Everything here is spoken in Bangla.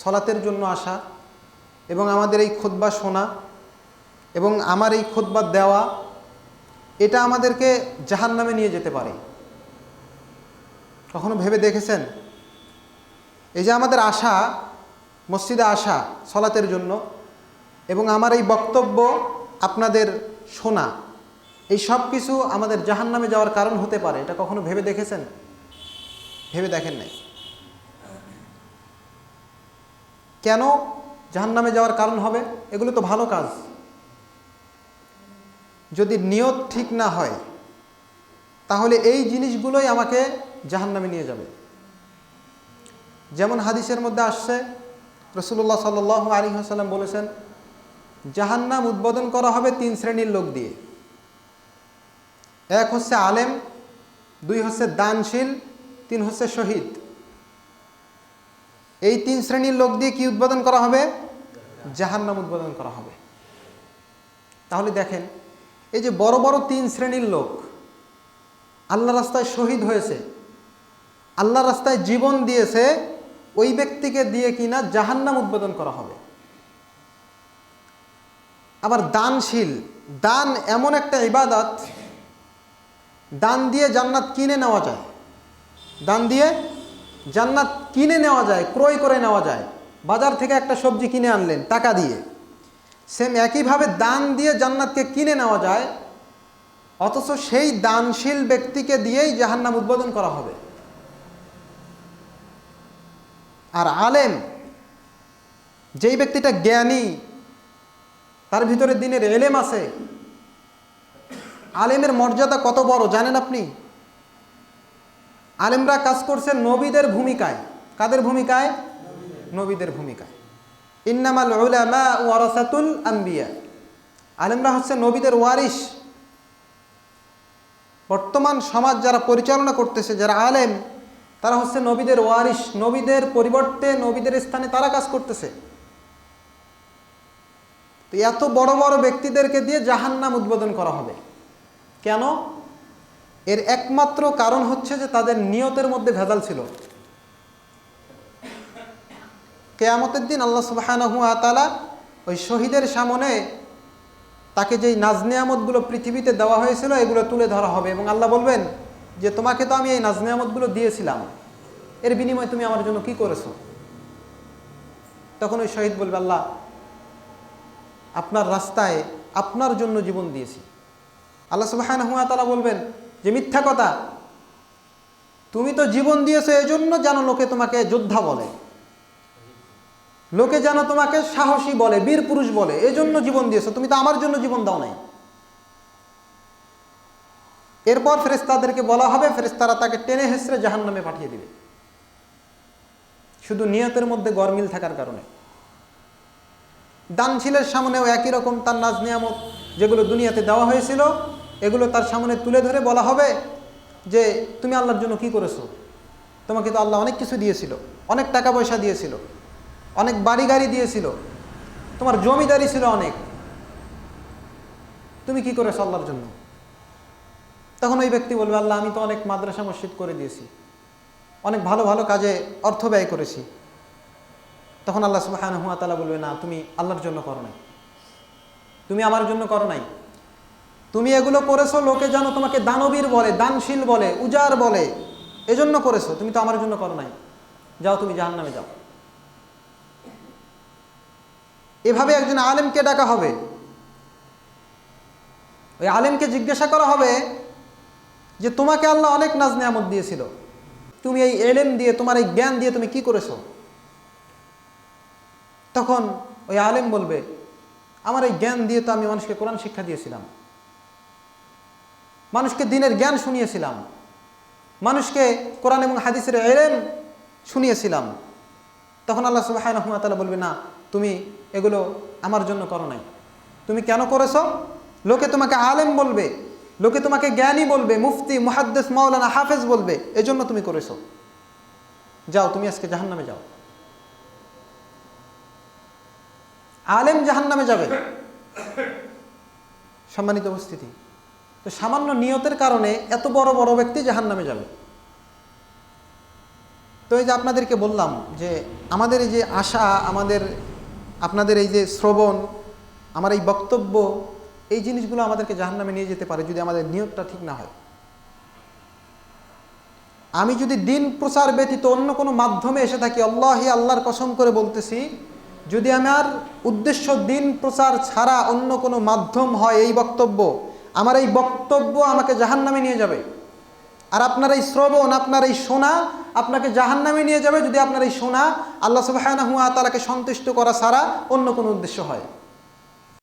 সলাতের জন্য আসা এবং আমাদের এই খোদবা শোনা এবং আমার এই খোদবা দেওয়া, এটা আমাদেরকে জাহান নামে নিয়ে যেতে পারে। কখনো ভেবে দেখেছেন? এই যে আমাদের আশা, মসজিদে আসা সলাতের জন্য এবং আমার এই বক্তব্য আপনাদের শোনা, এই সব কিছু আমাদের জাহান নামে যাওয়ার কারণ হতে পারে, এটা কখনো ভেবে দেখেছেন? ভেবে দেখেন নাই। কেন জাহান নামে যাওয়ার কারণ হবে? এগুলো তো ভালো কাজ। যদি নিয়ত ঠিক না হয়, তাহলে এই জিনিসগুলোই আমাকে জাহান নামে নিয়ে যাবে। যেমন হাদিসের মধ্যে আসছে রসুল্লাহ সাল আলী হাসাল্লাম বলেছেন, জাহান্নাম উদ্বোধন করা হবে তিন শ্রেণির লোক দিয়ে। এক হচ্ছে আলেম, দুই হচ্ছে দানশীল, তিন হচ্ছে শহীদ। এই তিন শ্রেণির লোক দিয়ে কি উদ্বোধন করা হবে? জাহান্নাম উদ্বোধন করা হবে। তাহলে দেখেন, এই যে বড় বড় তিন শ্রেণির লোক আল্লাহ রাস্তায় শহীদ হয়েছে আল্লাহ রাস্তায় জীবন দিয়েছে, ওই ব্যক্তিকে দিয়ে কিনা জাহান্নাম উদ্বোধন করা হবে। আবার দানশীল, দান এমন একটা ইবাদত, দান দিয়ে জান্নাত কিনে নেওয়া যায়। দান দিয়ে জান্নাত কিনে নেওয়া যায়, ক্রয় করে নেওয়া যায়। বাজার থেকে একটা সবজি কিনে আনলেন, টাকা দিয়ে। সেম একইভাবে দান দিয়ে জান্নাতকে কিনে নেওয়া যায়, অথচ সেই দানশীল ব্যক্তিকে দিয়েই জাহান্নাম উদ্বোধন করা হবে। আর আলেম, যেই ব্যক্তিটা জ্ঞানী, তার ভিতরে দিনের এলেম আছে। আলেমের মর্যাদা কত বড় জানেন আপনি? আলেমরা কাজ করছে নবীদের ভূমিকায়। কাদের ভূমিকায়? নবীদের ভূমিকায়। ইন্নামাল উলামা ওয়ারাসাতুল আম্বিয়া। আলেমরা হচ্ছে নবীদের ওয়ারিস বর্তমান সমাজ যারা পরিচালনা করতেছে, যারা আলেম, তারা হচ্ছে নবীদের ওয়ারিস নবীদের পরিবর্তে নবীদের স্থানে তারা কাজ করতেছে। তো এত বড় বড় ব্যক্তিদেরকে দিয়ে জাহান্নাম উদ্বোধন করা হবে। কেন? এর একমাত্র কারণ হচ্ছে যে তাদের নিয়তের মধ্যে ভেজাল ছিল। কেয়ামতের দিন আল্লাহ সুবাহানহু আতালা ওই শহীদের সামনে তাকে যেই নাজনিয়ামতগুলো পৃথিবীতে দেওয়া হয়েছিল, এগুলো তুলে ধরা হবে এবং আল্লাহ বলবেন যে, তোমাকে তো আমি এই নাজনিয়ামতগুলো দিয়েছিলাম। এর বিনিময়ে তুমি আমার জন্য কি করেছ? তখন ওই শহীদ বলবে, আল্লাহ, আপনার রাস্তায় আপনার জন্য জীবন দিয়েছি। আল্লাহ সুবাহান হুয়া তালা বলবেন যে মিথ্যা কথা। তুমি তো জীবন দিয়েছ এই জন্য যেন লোকে তোমাকে যোদ্ধা বলে। লোকে যেন তোমাকে সাহসী বলে, বীর পুরুষ বলে এই জন্য জীবন দিয়েছ। তুমি তো আমার জন্য জীবন দাও নাই। এরপর ফেরেস্তাদেরকে বলা হবে ফেরেস্তারা তাকে টেনে হেসড়ে জাহান নামে পাঠিয়ে দিবে। শুধু নিয়তের মধ্যে গরমিল থাকার কারণে। দানশীলের সামনেও একই রকম তার নাজ নিয়ামত যেগুলো দুনিয়াতে দেওয়া হয়েছিল। এগুলো তার সামনে তুলে ধরে বলা হবে যে তুমি আল্লাহর জন্য কি করেছ? তোমাকে তো আল্লাহ অনেক কিছু দিয়েছিল, অনেক টাকা পয়সা দিয়েছিল, অনেক বাড়ি গাড়ি দিয়েছিল, তোমার জমিদারি ছিল অনেক। তুমি কি করেছ আল্লাহর জন্য? তখন ওই ব্যক্তি বলবে, আল্লাহ, আমি তো অনেক মাদ্রাসা মসজিদ করে দিয়েছি, অনেক ভালো ভালো কাজে অর্থ ব্যয় করেছি। তখন আল্লাহ সুবাহান হুয়া তালা বলবে, না, তুমি আল্লাহর জন্য করো নাই। তুমি আমার জন্য করো নাই। তুমি এগুলো করেছ, লোকে যেন তোমাকে দানবীর বলে, দানশীল বলে উজার বলে। এজন্য করেছ, তুমি তো আমার জন্য করো নাই। যাও তুমি জাহান নামে যাও। এভাবে একজন আলেমকে ডাকা হবে। ওই আলেমকে জিজ্ঞাসা করা হবে যে, তোমাকে আল্লাহ অনেক নাজ নিয়ামত দিয়েছিল। তুমি এই এলেম দিয়ে, তোমার এই জ্ঞান দিয়ে তুমি কি করেছ? তখন ওই আলেম বলবে, আমার এই জ্ঞান দিয়ে তো আমি মানুষকে কোরআন শিক্ষা দিয়েছিলাম। মানুষকে দিনের জ্ঞান শুনিয়েছিলাম। মানুষকে কোরআন এবং হাদিসের এলেম শুনিয়েছিলাম। তখন আল্লাহ সুবাহ রহমতাল্লাহ বলবে, না, তুমি এগুলো আমার জন্য করো নাই। তুমি কেন করেছ? লোকে তোমাকে আলেম বলবে, লোকে তোমাকে জ্ঞানী বলবে, মুফতি, মুহাদ্দেস, মাওলানা, হাফেজ বলবে, এজন্য তুমি করেছ। যাও, তুমি আজকে জাহান নামে যাও। আলেম জাহান নামে যাবে। সম্মানিত উপস্থিতি তো সামান্য নিয়তের কারণে এত বড় বড় ব্যক্তি জাহান নামে যাবে। তো এই যে আপনাদেরকে বললাম যে আমাদের এই যে আশা, আমাদের, আপনাদের এই যে শ্রবণ, আমার এই বক্তব্য, এই জিনিসগুলো আমাদেরকে জাহান্নামে নিয়ে যেতে পারে যদি আমাদের নিয়তটা ঠিক না হয়। আমি যদি দিন প্রচার ব্যতীত অন্য কোনো মাধ্যমে এসে থাকি, আল্লাহি আল্লাহর কসম করে বলতেছি, যদি আমার উদ্দেশ্য দিন প্রচার ছাড়া অন্য কোনো মাধ্যম হয় এই বক্তব্য আমার এই বক্তব্য আমাকে জাহান নামে নিয়ে যাবে। আর আপনার এই শ্রবণ, আপনার এই সোনা আপনাকে জাহান নামে নিয়ে যাবে যদি আপনার এই সোনা আল্লাহ সুবাহ হুয়া তালাকে সন্তুষ্ট করা ছাড়া অন্য কোনো উদ্দেশ্য হয়।